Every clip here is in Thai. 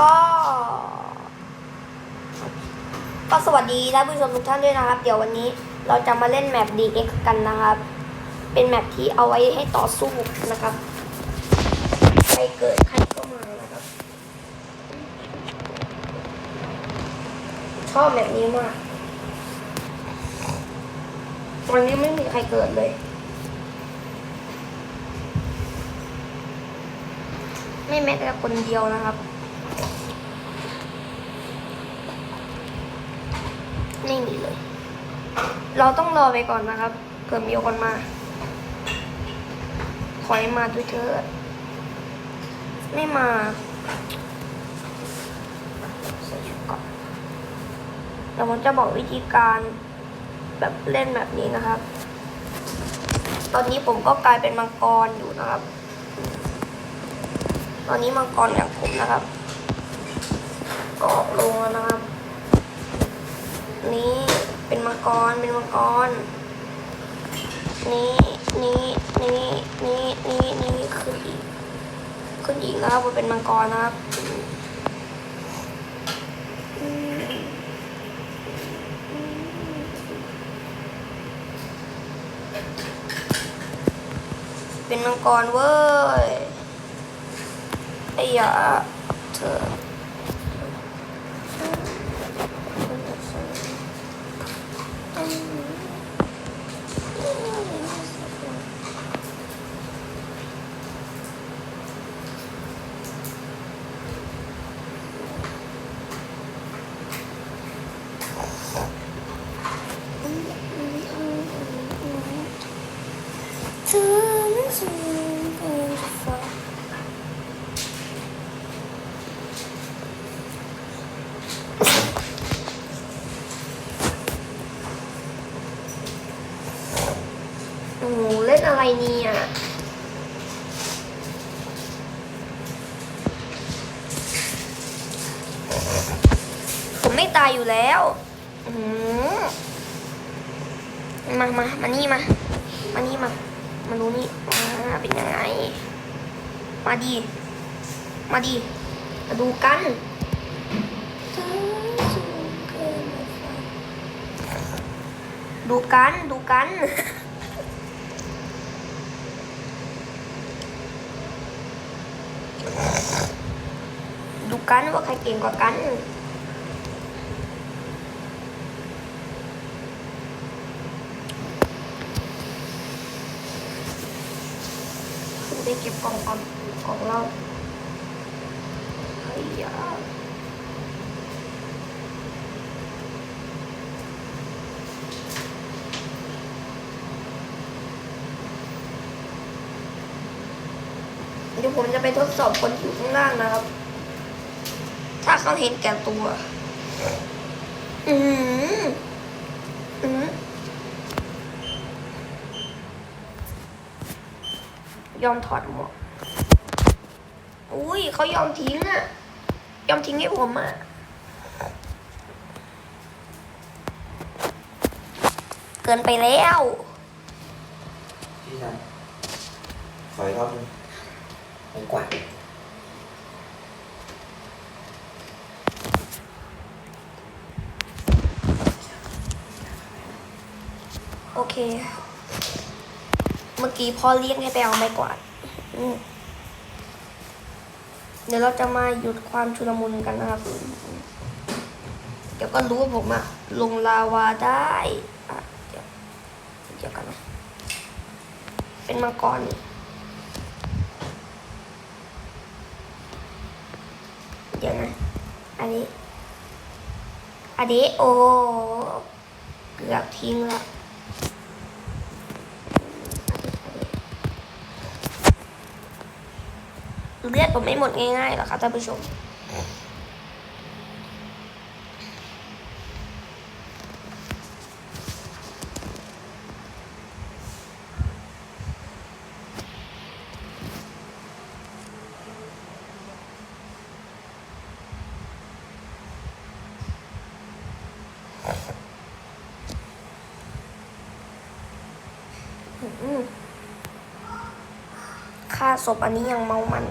ก็ ก็สวัสดีท่านผู้ชมทุกท่านด้วยนะครับ เดี๋ยววันนี้เราจะมาเล่นแมป DX กันนะครับ เป็นแมปที่เอาไว้ให้ต่อสู้นะครับ ใครเกิดใครก็มานะครับ ชอบแบบนี้มาก วันนี้ไม่มีใครเกิดเลยไม่แม้แต่คนเดียวนะครับ ไม่มีเลย เราต้องรอไปก่อนนะครับเกิดมีคนมา ขอให้มาด้วยเถิดไม่มาใส่ชุดก่อนเดี๋ยวผมจะบอกวิธีการแบบเล่นแบบนี้นะครับ ตอนนี้ผมก็กลายเป็นมังกรอยู่นะครับ ตอนนี้มังกรอย่างผมนะครับ ก็ออกลงแล้วนะครับ นี่เป็นมังกร เป็นมังกร นี่นี่นี่นี่นี่นี่ขึ้นอีกขึ้นอีกนะครับมันเป็นมังกรนะครับเป็นมังกรเว้ยไอ้ยาเธอ เธอนั้นสูงเกินฟ้าโอ้โหเล่นอะไรเนี่ยผมไม่ตายอยู่แล้วมามามานี่มา มานี่มา มาดูนี่มาเป็นยังไง มาดี มาดี มาดูกันดูกันดูกัน ดูกันว่าใครเก่งกว่ากัน ไปเก็บกล่องก่อนของเราเฮ้ยเดี๋ยวผมจะไปทดสอบคนอยู่ข้างล่างนะครับ ถ้าเขาเห็นแก่ตัว อือหืออือหือ ยอมถอดหมวก อุ้ยเขายอมทิ้งอะยอมทิ้งให้ผมอะเกินไปแล้วพี่ชายขออีกรอบหนึงผมกวาดโอเค เมื่อกี้พ่อเรียกให้ไปเอาไม้กวาดเดี๋ยวเราจะมาหยุดความชุลมุนกันนะครับ เดี๋ยวก็รู้ว่าผมอะลงลาวาได้อะเดี๋ยวเดี๋ยวกันนะ เป็นมังกรเดี๋ยวนะ อันนี้ อันนี้โอ้ เกือบทิ้งแล้ว ลือดผมไม่หมดง่ายๆหรอกครับท่านผู้ชมอืมค่าศพอันนี้ยังเมามัน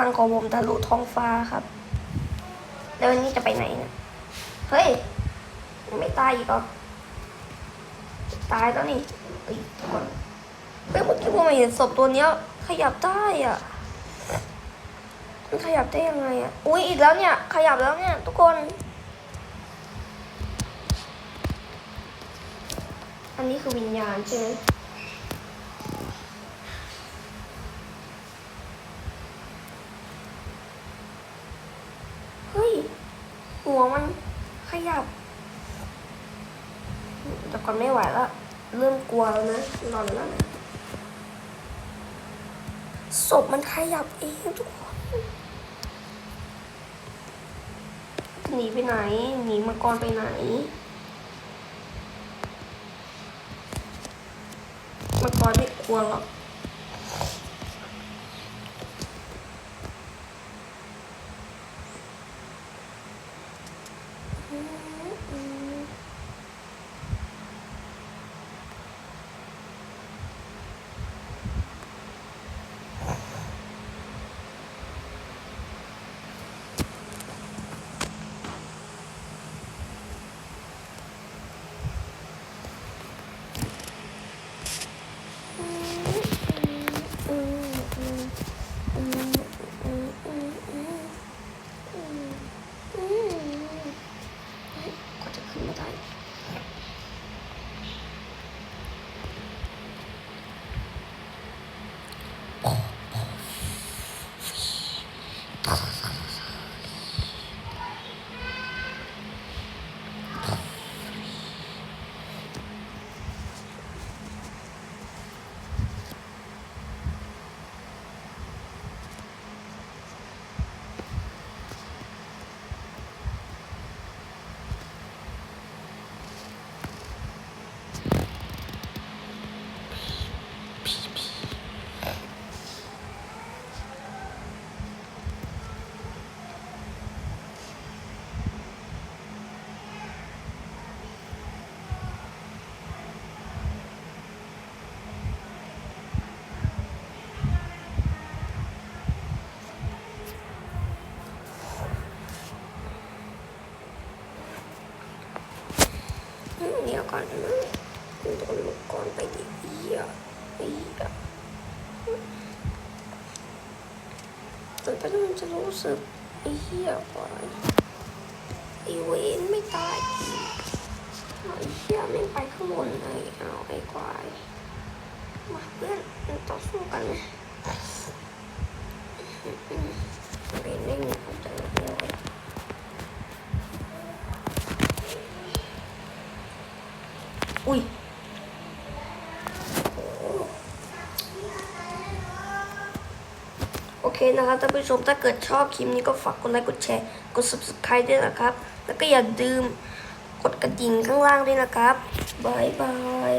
ลังของผมทะลุท้องฟ้าครับ แล้ววันนี้จะไปไหนเนะเฮ้ย ไม่ตายอีกหรอตายแล้วนี่เอ้ยทุกคนเฮ้ยเมื่อกี้ผมเห็นศพตัวเนี้ย ขยับได้อะมันขยับได้ยังไงอะ อุ้ยอีกแล้วเนี่ย ขยับแล้วเนี่ย ทุกคน อันนี้คือวิญญาณใช่ไหม เฮ้ย หัวมันขยับ แต่ก่อนไม่ไหวแล้ว เริ่มกลัวแล้วนะนอนแล้วนะศพมันขยับเองทุกคนหนีไปไหนหนีมังกรไปไหนมังกรไม่กลัวหรอก เดี๋ยวก่อนนะโดนลูกก่อนไปดิเหี้ยเหี้ยจนไปแล้วมันจะรู้สึกอ้เหี้ยกว่าไอ้เวนไม่ตายอีกเอาไอ้เหี้ยไม่ไปข้างบนเลยเอาไอ้ควายมาเพื่อนต่อสู้กันไหมเวนไม่มี นะครับท่านผู้ชมถ้าเกิดชอบคลิปนี้ก็ฝากกดไลค์กดแชร์กด subscribe ด้วยนะครับ แล้วก็อย่าลืมกดกระดิ่งข้างล่างด้วยนะครับบายบาย